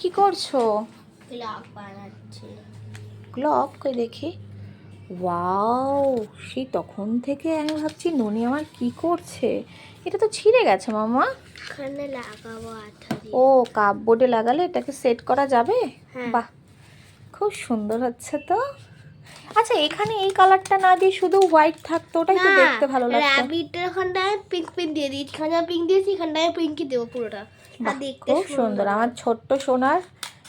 কি করছ? ক্লক বানাচ্ছে। ক্লক কই দেখি। ওয়াও সেই তখন থেকে আমি ভাবছি ননি আমার কি করছে? এটা তো ছিঁড়ে গেছে মামা। এখানে লাগাবো ও কাপবোর্ডে লাগালে এটাকে সেট করা যাবে? হ্যাঁ। বাহ! খুব সুন্দর হচ্ছে তো। আচ্ছা এখানে এই কালারটা না দিয়ে শুধু হোয়াইট থাকতো ওটাই তো দেখতে ভালো লাগতো। র্যাবিটের ওখানটায় পিঙ্ক পিঙ্ক দিয়ে দিই এখানে পিঙ্ক দিয়েছি এখানটায় পিঙ্কই দেবো পুরোটা। আর দেখতে খুব সুন্দর। আমার ছোট্ট সোনার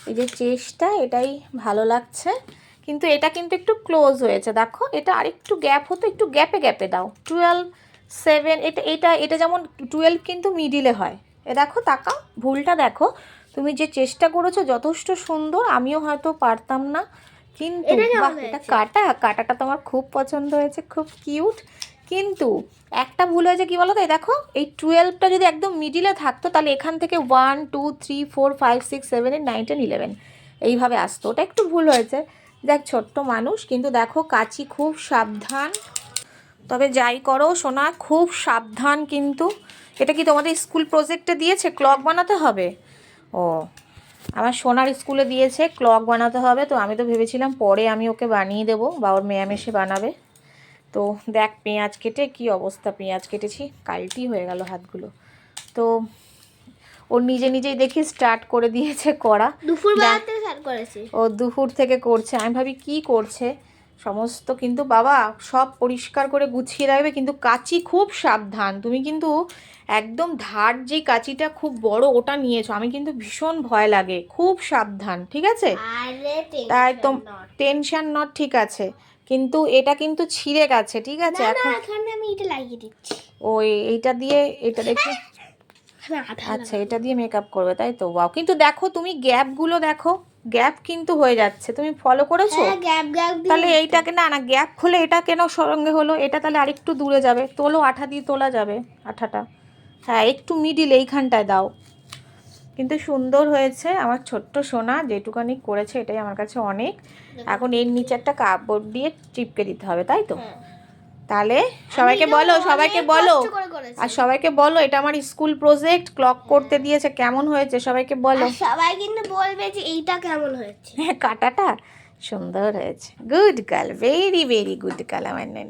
এই যে চেষ্টা এটাই ভালো লাগছে। কিন্তু এটা কিন্তু একটু ক্লোজ হয়েছে দেখো এটা আরেকটু গ্যাপ হতো একটু গ্যাপে গ্যাপে দাও। টুয়েলভ সেভেন এটা এটা এটা যেমন টুয়েলভ কিন্তু মিডিলে হয়। এ দেখো তাকাও ভুলটা দেখো। তুমি যে চেষ্টা করেছ যথেষ্ট সুন্দর আমিও হয়তো পারতাম না। কিন্তু এটা কাটা কাটাটা তোমার খুব পছন্দ হয়েছে খুব কিউট কিন্তু একটা ভুল হয়েছে কি বলো তো এই দেখো এই টুয়েলভটা যদি একদম মিডিলে থাকতো তাহলে এখান থেকে one two three four five six seven eight nine ten eleven এইভাবে আসতো। ওটা একটু ভুল হয়েছে। দেখ ছোট্ট মানুষ কিন্তু দেখো কাচি খুব সাবধান। তবে যাই করো সোনা খুব সাবধান কিন্তু। এটা কি তোমাদের স্কুল প্রজেক্টে দিয়েছে? ক্লক বানাতে হবে? ও আমার সোনার স্কুলে দিয়েছে ক্লক বানাতে হবে তো আমি তো ভেবেছিলাম পরে আমি ওকে বানিয়ে দেবো বা ওর ম্যাম এসে বানাবে। তো দেখ পেঁয়াজ কেটে কি অবস্থা? পেঁয়াজ কেটেছি কালটি হয়ে গেল হাতগুলো। তো ও নিজে নিজেই দেখি স্টার্ট করে দিয়েছে করা দুপুর করেছি। ও দুপুর থেকে করছে। আমি ভাবি কি করছে? সমস্ত কিন্তু বাবা সব পরিষ্কার করে গুছিয়ে রাখবে কিন্তু কাচি খুব সাবধান। তুমি কিন্তু একদম ধার যে কাচিটা খুব বড় ওটা নিয়েছো আমি কিন্তু ভীষণ ভয় লাগে খুব সাবধান ঠিক আছে? তাই তো টেনশন নট ঠিক আছে। কিন্তু এটা কিন্তু ছিঁড়ে গেছে ঠিক আছে? এখন আমি এটা লাগিয়ে দিচ্ছি। ওই এইটা দিয়ে এটা দেখি এখানে আচ্ছা এটা দিয়ে মেকআপ করবে তাই তো? ওয়াও কিন্তু দেখো তুমি গ্যাপগুলো দেখো। গ্যাপ কিন্তু হয়ে যাচ্ছে। তুমি ফলো করেছ? হ্যাঁ গ্যাপ গ্যাপ দিয়ে তাহলে এইটাকে না না গ্যাপ খুলে এটা কেন সঙ্গে হলো? এটা তাহলে আরেকটু দূরে যাবে। তোলো আঠা দিয়ে তোলা যাবে আঠাটা। হ্যাঁ একটু মিডিল এইখানটায় দাও। কিন্তু সুন্দর হয়েছে আমার ছোট্ট সোনা যেটুকানি করেছে এটাই আমার কাছে অনেক। এখন এর নিচে একটা কাপড় দিয়ে চিপকে দিতে হবে তাই তো? হ্যাঁ। তাহলে সবাইকে বলো সবাইকে বলো। আর সবাইকে বলো এটা আমার স্কুল প্রজেক্ট ক্লক করতে দিয়েছে কেমন হয়েছে সবাইকে বলো। সবাই কিন্তু বলবে যে এইটা কেমন হয়েছে। হ্যাঁ কাটাটা সুন্দর হয়েছে। Good girl very very good girl আমার